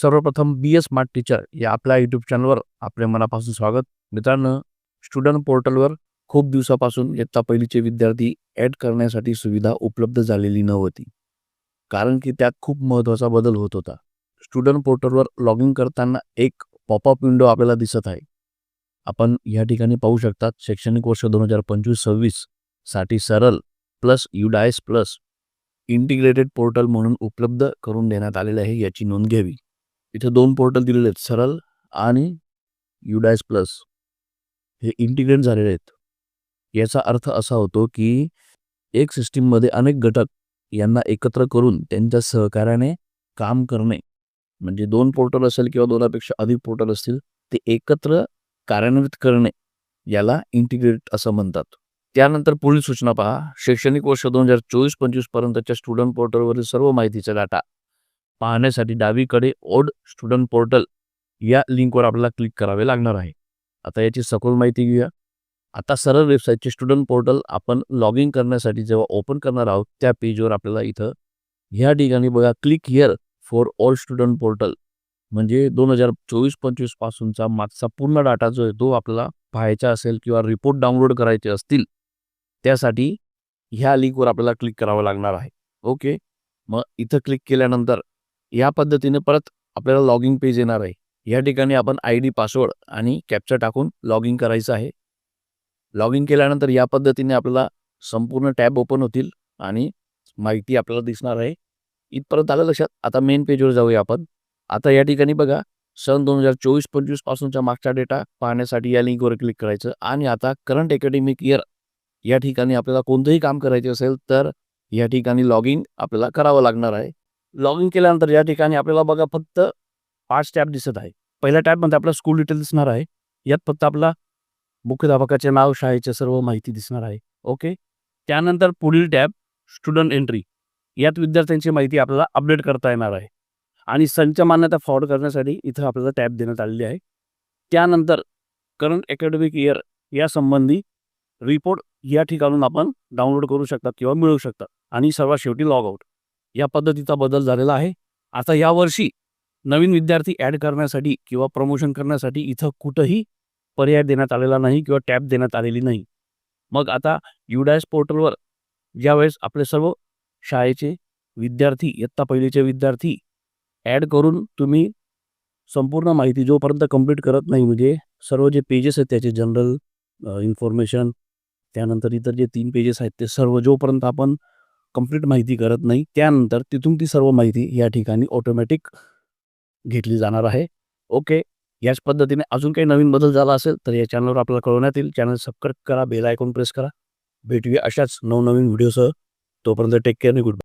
सर्वप्रथम बी ए smart teacher या आपल्या यूट्यूब चॅनलवर आपले मनापासून स्वागत. मित्रांनो स्टुडंट पोर्टलवर खूप दिवसापासून इयत्ता पहिलीचे विद्यार्थी ॲड करण्यासाठी सुविधा उपलब्ध झालेली नव्हती. कारण की त्यात खूप महत्त्वाचा बदल होत होता. स्टुडंट पोर्टलवर लॉग इन करताना एक पॉपअप विंडो आपल्याला दिसत आहे. आपण या ठिकाणी पाहू शकतात शैक्षणिक वर्ष दोन हजार पंचवीस सव्वीससाठी Saral plus UDISE plus integrated portal म्हणून उपलब्ध करून देण्यात आलेले आहे याची नोंद घ्यावी. इथे दोन पोर्टल दिलेले आहेत सरल आणि युडायस प्लस हे इंटिग्रेट झालेले आहेत. याचा अर्थ असा होतो की एक सिस्टीममध्ये अनेक घटक यांना एकत्र करून त्यांच्या सहकार्याने काम करणे. म्हणजे दोन पोर्टल असेल किंवा दोनापेक्षा अधिक पोर्टल असतील ते एकत्र कार्यान्वित करणे याला इंटिग्रेट असं म्हणतात. त्यानंतर पुढील सूचना पहा. शैक्षणिक वर्ष दोन हजार चोवीस पंचवीस पर्यंतच्या स्टुडंट पोर्टलवरील सर्व माहितीचा डाटा. पाहण्यासाठी डावीकडे ओड स्टुडंट पोर्टल या लिंकवर आपल्याला क्लिक करावे लागणार आहे. आता याची सखोल माहिती घेऊया. आता सरळ वेबसाईटचे स्टुडंट पोर्टल आपण लॉग इन करण्यासाठी जेव्हा ओपन करणार आहोत त्या पेजवर आपल्याला इथं ह्या ठिकाणी बघा click here for all student portal. म्हणजे दोन हजार चोवीस पंचवीस पासूनचा मागचा पूर्ण डाटा जो आहे तो आपल्याला पाहायचा असेल किंवा रिपोर्ट डाउनलोड करायचे असतील त्यासाठी ह्या लिंकवर आपल्याला क्लिक करावं लागणार आहे. ओके? मग इथं क्लिक केल्यानंतर या पद्धतीने परत आपल्याला लॉगिंग पेज येणार आहे. या ठिकाणी आपण आय डी पासवर्ड आणि कॅप्चर टाकून लॉगिंग करायचं आहे. लॉग इन केल्यानंतर या पद्धतीने आपल्याला संपूर्ण टॅब ओपन होतील आणि माहिती आपल्याला दिसणार आहे. इथपर्यंत आलं लक्षात. आता मेन पेजवर जाऊया आपण. आता या ठिकाणी बघा सन दोन हजार चोवीस पंचवीस पासूनचा मागचा डेटा पाहण्यासाठी या लिंकवर क्लिक करायचं आणि आता करंट अकॅडमिक इयर या ठिकाणी आपल्याला कोणतंही काम करायचे असेल तर या ठिकाणी लॉग इन आपल्याला करावं लागणार आहे. लॉग इन केल्यानंतर या ठिकाणी आपल्याला बघा फक्त पाच टॅब दिसत आहे. पहिल्या टॅबमध्ये आपला स्कूल डिटेल दिसणार आहे. यात फक्त आपला मुख्याध्यापकाचे नाव शाळेचे सर्व माहिती दिसणार आहे. ओके त्यानंतर पुढील टॅब स्टुडंट एंट्री यात विद्यार्थ्यांची माहिती आपल्याला अपडेट करता येणार आहे. आणि संच मान्यता फॉर्ड करण्यासाठी इथं आपल्याला टॅब देण्यात आलेली आहे. त्यानंतर करंट अकॅडमिक इयर या संबंधी रिपोर्ट या ठिकाणून आपण डाउनलोड करू शकता किंवा मिळवू शकता. आणि सर्वात शेवटी लॉग आउट या पद्धतीचा बदल झालेला आहे. आता यावर्षी नवीन विद्यार्थी ॲड करण्यासाठी किंवा प्रमोशन करण्यासाठी इथं कुठंही पर्याय देण्यात आलेला नाही किंवा टॅब देण्यात आलेली नाही. मग आता युडायस पोर्टलवर ज्यावेळेस आपले सर्व शाळेचे विद्यार्थी इयत्ता पहिलीचे विद्यार्थी ॲड करून तुम्ही संपूर्ण माहिती जोपर्यंत कंप्लीट करत नाही म्हणजे सर्व जे पेजेस आहेत त्याचे जनरल इन्फॉर्मेशन त्यानंतर इतर जे तीन पेजेस आहेत ते सर्व जोपर्यंत आपण कंप्लीट माहिती करत नाही. त्यानंतर तिथून ती सर्व माहिती या ठिकाणी ऑटोमॅटिक घेतली जाणार आहे. ओके याच पद्धतीने अजून काही नवीन बदल झाला असेल तर या चॅनलवर आपल्याला कळवण्यात येईल. चॅनल सबस्क्राईब करा बेल आयकॉन प्रेस करा. भेटूया अशाच नवनवीन व्हिडिओसह तोपर्यंत टेक केअर आणि गुड